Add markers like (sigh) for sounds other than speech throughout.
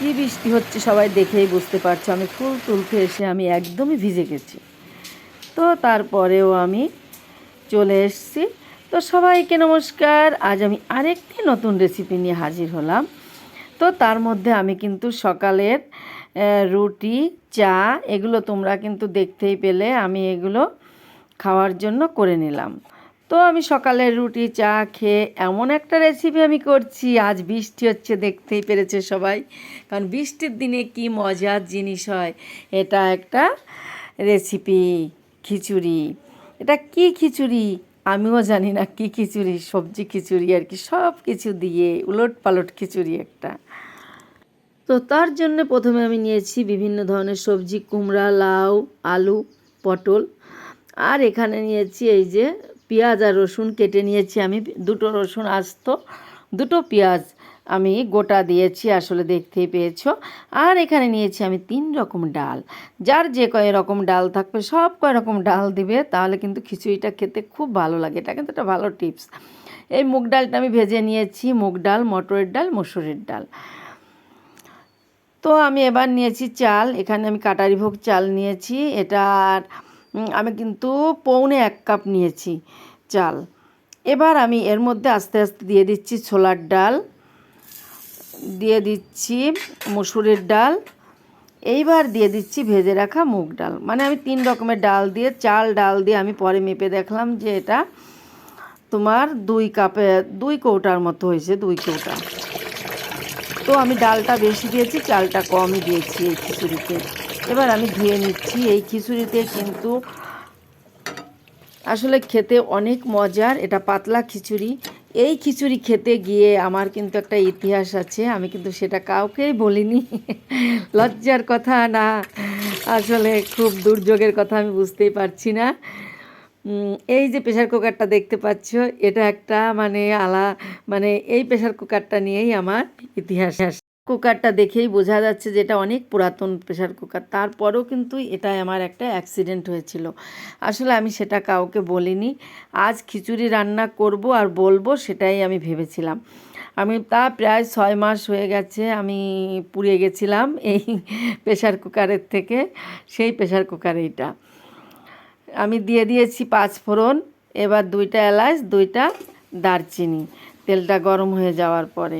কি বৃষ্টি হচ্ছে সবাই দেখেই বুঝতে পারছ। আমি ফুল তুলতে এসে আমি একদমই ভিজে গেছি। তো তারপরেও আমি চলে এসেছি। তো সবাইকে নমস্কার। আজ আমি আরেকটি নতুন রেসিপি নিয়ে হাজির হলাম। তো তার মধ্যে আমি কিন্তু সকালের রুটি, চা এগুলো তোমরা কিন্তু দেখতেই পেলে। আমি এগুলো খাওয়ার জন্য করে নিলাম। তো আমি সকালের রুটি, চা খেয়ে এমন একটা রেসিপি আমি করছি, আজ বৃষ্টি হচ্ছে দেখতেই পেরেছে সবাই। কারণ বৃষ্টির দিনে কি মজার জিনিস হয়, এটা একটা রেসিপি খিচুড়ি। এটা কি খিচুড়ি? আমিও জানি না কি খিচুড়ি, সবজি খিচুড়ি আর কি, সব কিছু দিয়ে উলট পালট খিচুড়ি একটা। তো তার জন্য প্রথমে আমি নিয়েছি বিভিন্ন ধরনের সবজি, কুমড়া, লাউ, আলু, পটল। আর এখানে নিয়েছি এই যে পেঁয়াজ আর রসুন কেটে নিয়েছি আমি। দুটো রসুন আস্ত দুটো পেঁয়াজ আমি গোটা দিয়েছি আসলে দেখতেই পেয়েছ। আর এখানে নিয়েছি আমি তিন রকম ডাল। যার যে কয় রকম ডাল থাকবে সব কয় রকম ডাল দিবে তাহলে কিন্তু খিচুড়িটা খেতে খুব ভালো লাগে। এটা কিন্তু একটা ভালো টিপস। এই মুগ ডালটা আমি ভেজে নিয়েছি মুগ ডাল মটরের ডাল মসুরের ডাল। তো আমি এবার নিয়েছি চাল। এখানে আমি কাটারি ভোগ চাল নিয়েছি। এটার উম, আমি কিন্তু পৌনে এক কাপ নিয়েছি চাল। এবার আমি এর মধ্যে আস্তে আস্তে দিয়ে দিচ্ছি ছোলার ডাল, দিয়ে দিচ্ছি মসুরের ডাল, এইবার দিয়ে দিচ্ছি ভেজে রাখা মুগ ডাল। মানে আমি তিন রকমের ডাল দিয়ে, চাল ডাল দিয়ে আমি পরে মেপে দেখলাম যে এটা তোমার দুই কাপে, দুই কৌটার মতো হয়েছে, দুই কৌটা। তো আমি ডালটা বেশি দিয়েছি, চালটা কমই দিয়েছি এই খিচুড়িতে। এবার আমি ধুয়ে নিচ্ছি, এই খিচুড়িতে কিন্তু আসলে খেতে অনেক মজার, এটা পাতলা খিচুড়ি। এই খিচুড়ি খেতে গিয়ে আমার কিন্তু একটা ইতিহাস আছে, আমি কিন্তু সেটা কাউকেই বলিনি। (laughs) লজ্জার কথা না, আসলে খুব দুর্যোগের কথা আমি বুঝতেই পারছি না। এই যে প্রেশার কুকারটা দেখতে পাচ্ছ, এটা একটা মানে আলা মানে এই প্রেশার কুকারটা নিয়েই আমার ইতিহাস। কুকারটা দেখেই বোঝা যাচ্ছে যে এটা অনেক পুরাতন প্রেশার কুকার। তারপরেও কিন্তু এটা আমার একটা অ্যাক্সিডেন্ট হয়েছিল। আসলে আমি সেটা কাউকে বলিনি। আজ খিচুড়ি রান্না করব আর বলব সেটাই আমি ভেবেছিলাম। আমি তা প্রায় ছয় মাস হয়ে গেছে আমি পুড়ে গেছিলাম এই প্রেশার কুকারের থেকে, সেই প্রেশার কুকার এইটা আমি দিয়ে দিয়েছি পাঁচ ফোড়ন, এবার দুইটা এলাচ, দুইটা দারচিনি। তেলটা গরম হয়ে যাওয়ার পরে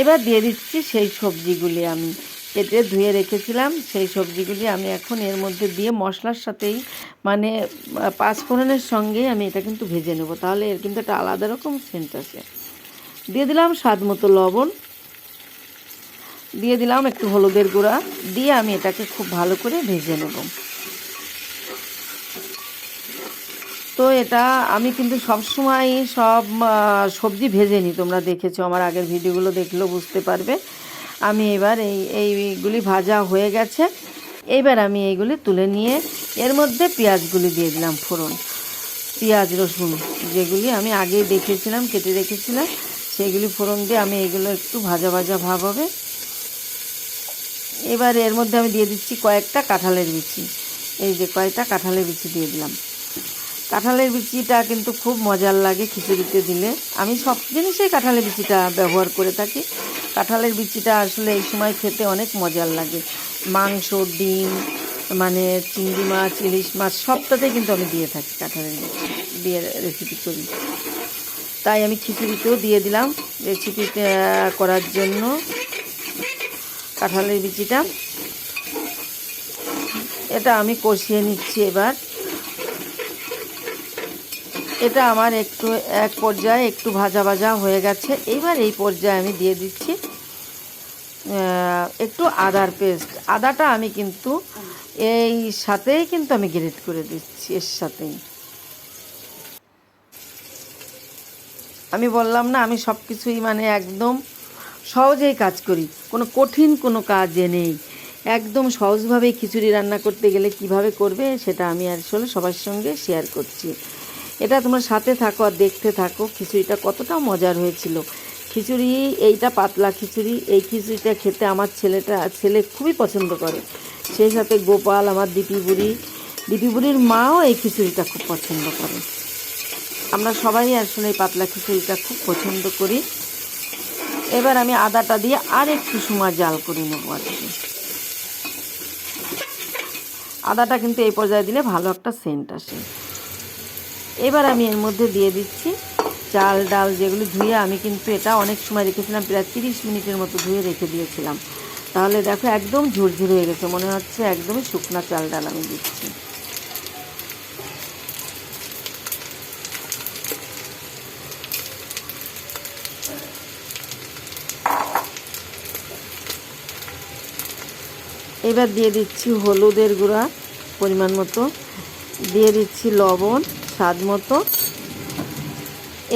এবার দিয়ে দিচ্ছি সেই সবজিগুলি আমি। কেটে ধুয়ে রেখেছিলাম সেই সবজিগুলি আমি এখন এর মধ্যে দিয়ে মশলার সাথেই মানে আহ, পাঁচ ফোড়নের সঙ্গেই আমি এটা কিন্তু ভেজে নেব। তাহলে এর কিন্তু একটা আলাদা রকম সেন্ট আছে দিয়ে দিলাম স্বাদ মতো লবণ। দিয়ে দিলাম একটু হলুদের গুঁড়া। দিয়ে আমি এটাকে খুব ভালো করে ভেজে নেব। তো এটা আমি কিন্তু সবসময় সব সবজি ভেজে নিই তোমরা দেখেছ, আমার আগের ভিডিওগুলো দেখলেও বুঝতে পারবে। আমি এবার এই, এইগুলি ভাজা হয়ে গেছে। এবার আমি এইগুলি তুলে নিয়ে এর মধ্যে পেঁয়াজগুলি দিয়ে দিলাম ফোড়ন। পেঁয়াজ, রসুন যেগুলি আমি আগে দেখেছিলাম, কেটে রেখেছিলাম, সেগুলি ফোড়ন দিয়ে আমি এগুলো একটু ভাজা ভাজা ভাব হবে। এবার এর মধ্যে আমি দিয়ে দিচ্ছি কয়েকটা কাঁঠালের বিচি। এই যে কয়েকটা কাঁঠালের বিচি দিয়ে দিলাম। কাঁঠালের বিচিটা কিন্তু খুব মজার লাগে খিচুড়িতে দিলে। আমি সব জিনিসেই কাঁঠালের বিচিটা ব্যবহার করে থাকি। কাঁঠালের বিচিটা আসলে এই সময় খেতে অনেক মজার লাগে। মাংস, ডিম মানে চিংড়ি মাছ, ইলিশ মাছ, সবটাতেই কিন্তু আমি দিয়ে থাকি কাঁঠালের বিচি, দিয়ে রেসিপি করি। তাই আমি খিচুড়িতেও দিয়ে দিলাম রেসিপি করার জন্য কাঁঠালের বিচিটা। এটা আমি কষিয়ে নিচ্ছি এবার। এটা আমার একটু, এক পর্যায়ে একটু ভাজা ভাজা হয়ে গেছে। এবার এই পর্যায়ে আমি দিয়ে দিচ্ছি একটু আদার পেস্ট। আদাটা আমি কিন্তু এই সাথেই কিন্তু আমি গ্রেট করে দিচ্ছি, এর সাথেই। আমি বললাম না, আমি সব কিছুই মানে একদম সহজেই কাজ করি। কোনো কঠিন কোনো কাজে নেই। একদম সহজভাবেই খিচুড়ি রান্না করতে গেলে কীভাবে করবে সেটা আমি আসলে সবার সঙ্গে শেয়ার করছি। এটা তোমরা সাথে থাকো আর দেখতে থাকো। খিচুড়িটা কতটা মজার হয়েছিল। খিচুড়ি, এইটা পাতলা খিচুড়ি, এই খিচুড়িটা খেতে আমার ছেলেটা, ছেলে খুবই পছন্দ করে। সেই সাথে গোপাল, আমার দিপি বুড়ি। দিপি বুড়ির মাও এই খিচুড়িটা খুব পছন্দ করে। আমরা সবাই আসলে এই পাতলা খিচুড়িটা খুব পছন্দ করি। এবার আমি আদাটা দিয়ে আর একটু সময় জাল করে নেব আর কি। আদাটা কিন্তু এই পর্যায়ে দিলে ভালো একটা সেন্ট আসে। এবার আমি এর মধ্যে দিয়ে দিচ্ছি চাল, ডাল যেগুলো ধুয়ে আমি কিন্তু এটা অনেক সময় রেখেছিলাম, প্রায় তিরিশ মিনিটের মতো ধুয়ে রেখে দিয়েছিলাম। তাহলে দেখো একদম ঝুরঝুর হয়ে গেছে, মনে হচ্ছে একদমই শুকনো চাল, ডাল আমি দিচ্ছি। এবার দিয়ে দিচ্ছি হলুদের গুঁড়া পরিমাণ মতো, দিয়ে দিচ্ছি লবণ। স্বাদ মতো।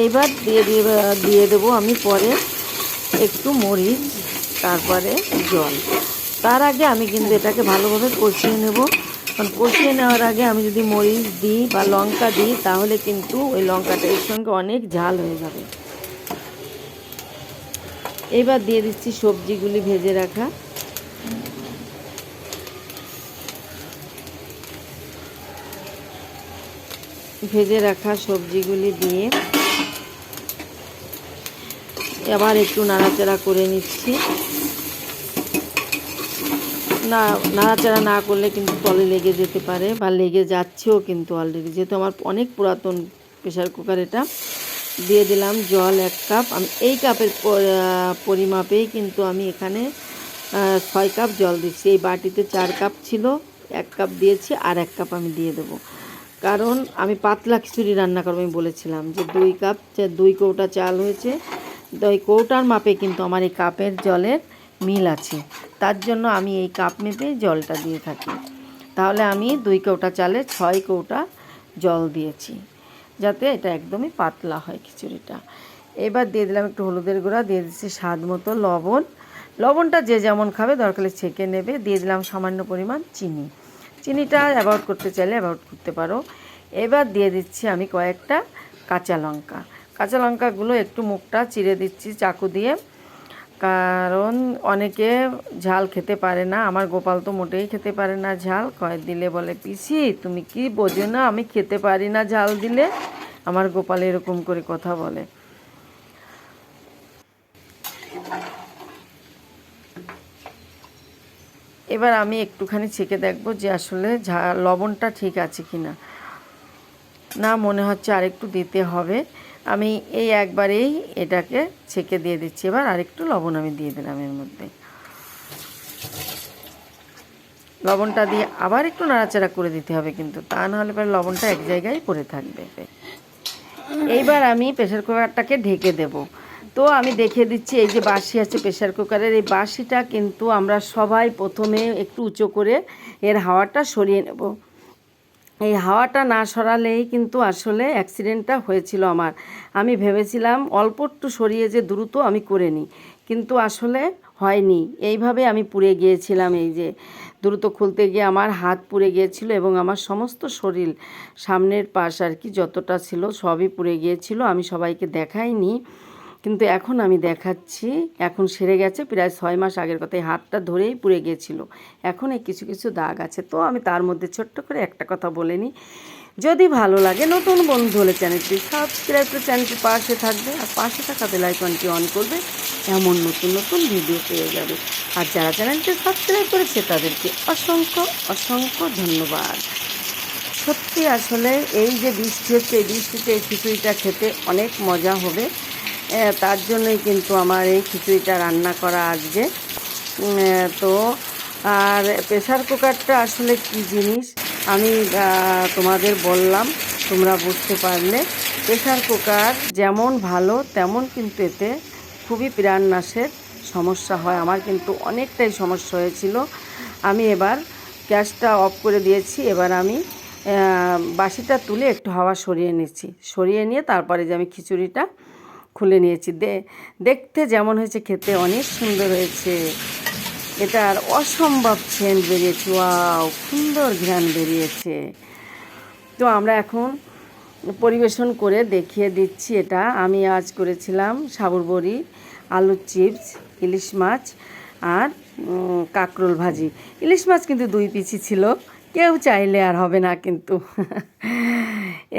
এইবার দিয়ে দিয়ে দিয়ে দেবো আমি পরে একটু মরিচ, তারপরে জল। তার আগে আমি কিন্তু এটাকে ভালোভাবে কষিয়ে নেব। কারণ কষিয়ে নেওয়ার আগে আমি যদি মরিচ দিই বা লঙ্কা দিই, তাহলে কিন্তু ওই লঙ্কাটা এর সঙ্গে অনেক ঝাল হয়ে যাবে। এবার দিয়ে দিচ্ছি সবজিগুলি ভেজে রাখা। ভেজে রাখা সবজিগুলি দিয়ে আবার একটু নাড়াচাড়া করে নিচ্ছি। না, নাড়াচাড়া না করলে কিন্তু তলে লেগে যেতে পারে বা লেগে যাচ্ছেও কিন্তু অলরেডি যেহেতু আমার অনেক পুরাতন প্রেশার কুকার এটা, দিয়ে দিলাম জল এক কাপ আমি এই কাপের পরিমাপেই কিন্তু আমি এখানে ছয় কাপ জল দিচ্ছি। এই বাটিতে চার কাপ ছিল, এক কাপ দিয়েছি আর এক কাপ আমি দিয়ে দেবো। কারণ আমি পাতলা খিচুড়ি রান্না করব, আমি বলেছিলাম যে দুই কাপ দুই কৌটা চাল হয়েছে। দুই কৌটার মাপে কিন্তু আমার এই কাপের জলের মিল আছে। তার জন্য আমি এই কাপ মেপে জলটা দিয়ে থাকি। তাহলে আমি দুই কৌটা চালে ছয় কৌটা জল দিয়েছি, যাতে এটা একদমই পাতলা হয় খিচুড়িটা। এবার দিয়ে দিলাম একটু হলুদের গুঁড়া, দিয়ে দিচ্ছি স্বাদ মতো লবণ। লবণটা যে যেমন খাবে দরকারে ছেঁকে নেবে। দিয়ে দিলাম সামান্য পরিমাণ চিনি। চিনিটা অ্যাভয়েড করতে চাইলে অ্যাভয়েড করতে পারো। এবার দিয়ে দিচ্ছি আমি কয়েকটা কাঁচা লঙ্কা। কাঁচা লঙ্কাগুলো একটু মুখটা চিড়ে দিচ্ছি চাকু দিয়ে। কারণ অনেকে ঝাল খেতে পারে না। আমার গোপাল তো মোটেই খেতে পারে না ঝাল। কয়েক দিলে বলে, পিসি, তুমি কি বোঝো না? আমি খেতে পারি না ঝাল দিলে? আমার গোপাল এরকম করে কথা বলে। এবার আমি একটুখানি ছেঁকে দেখব যে আসলে লবণটা ঠিক আছে কি না না মনে হচ্ছে আরেকটু দিতে হবে। আমি এই একবারেই এটাকে ছেঁকে দিয়ে দিচ্ছি। এবার আরেকটু লবণ আমি দিয়ে দিলাম এর মধ্যে। লবণটা দিয়ে আবার একটু নাড়াচাড়া করে দিতে হবে কিন্তু, তা নাহলে পরে লবণটা এক জায়গায় পড়ে থাকবে। এইবার আমি প্রেশার কুকারটাকে ঢেকে দেব। তো আমি দেখে দিচ্ছি, এই যে বাসি আছে প্রেশার কুকারের। এই বাসিটা কিন্তু আমরা সবাই প্রথমে একটু উঁচু করে এর হাওয়াটা সরিয়ে নেব। এই হাওয়াটা না সরালেই কিন্তু আসলে অ্যাক্সিডেন্টটা হয়েছিল আমার। আমি ভেবেছিলাম অল্প একটু সরিয়ে যে দ্রুত আমি করে নিই, কিন্তু আসলে হয়নি। এইভাবে আমি পুড়ে গিয়েছিলাম, এই যে দ্রুত খুলতে গিয়ে আমার হাত পুড়ে গিয়েছিল এবং আমার সমস্ত শরীর সামনের পাশ আর কি যতটা ছিল সবই পুড়ে গিয়েছিল। আমি সবাইকে দেখাইনি। কিন্তু এখন আমি দেখাচ্ছি, এখন সেরে গেছে, প্রায় ছয় মাস আগের কথায় হাতটা ধরেই পুড়ে গিয়েছিল। এখন এই কিছু কিছু দাগ আছে। তো আমি তার মধ্যে ছোট্ট করে একটা কথা বলে নিই। যদি ভালো লাগে, নতুন বন্ধু হলে চ্যানেলটি সাবস্ক্রাইব করে চ্যানেলটি পাশে থাকবে আর পাশে থাকা বেলাইকনটি অন করবে, এমন নতুন নতুন ভিডিও পেয়ে যাবে। আর যারা চ্যানেলটি সাবস্ক্রাইব করেছে, তাদেরকে অসংখ্য অসংখ্য ধন্যবাদ। সত্যি আসলে এই যে বৃষ্টি হচ্ছে, এই বৃষ্টিতে এই খিচুড়িটা খেতে অনেক মজা হবে। তার জন্যই কিন্তু আমার এই খিচুড়িটা রান্না করা আজকে। তো আর প্রেশার কুকারটা আসলে কি জিনিস? আমি তোমাদের বললাম, তোমরা বুঝতে পারলে। প্রেশার কুকার যেমন ভালো, তেমন কিন্তু এতে খুবই প্রাণনাশের সমস্যা হয়। আমার কিন্তু অনেকটাই সমস্যা হয়েছিল। আমি এবার গ্যাসটা অফ করে দিয়েছি। এবার আমি বাসিটা তুলে একটু হাওয়া সরিয়ে নিচ্ছি। সরিয়ে নিয়ে তারপরে যে আমি খিচুড়িটা খুলে নিয়েছি। দে, দেখতে যেমন হয়েছে, খেতে অনেক সুন্দর হয়েছে। এটার অসম্ভব সেন্ট বেরিয়েছে। ওয়াও, সুন্দর ঘ্রাণ বেরিয়েছে। তো আমরা এখন পরিবেশন করে দেখিয়ে দিচ্ছি এটা। আমি আজ করেছিলাম সাবুর বড়ি আলুর চিপস, ইলিশ মাছ আর কাঁকরোল ভাজি। ইলিশ মাছ কিন্তু দুই পিছি ছিল। কেউ চাইলে আর হবে না কিন্তু।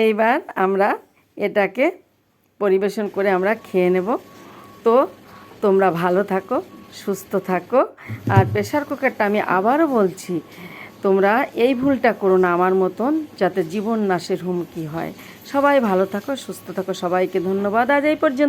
এইবার আমরা এটাকে পরিবেশন করে আমরা খেয়ে নেব। তো তোমরা ভালো থাকো, সুস্থ থাকো। আর প্রেশার কুকারটা আমি আবারও বলছি, তোমরা এই ভুলটা করো না আমার মতন, যাতে জীবন নাশের হুমকি হয়। সবাই ভালো থাকো, সুস্থ থাকো। সবাইকে ধন্যবাদ। আজ এই পর্যন্ত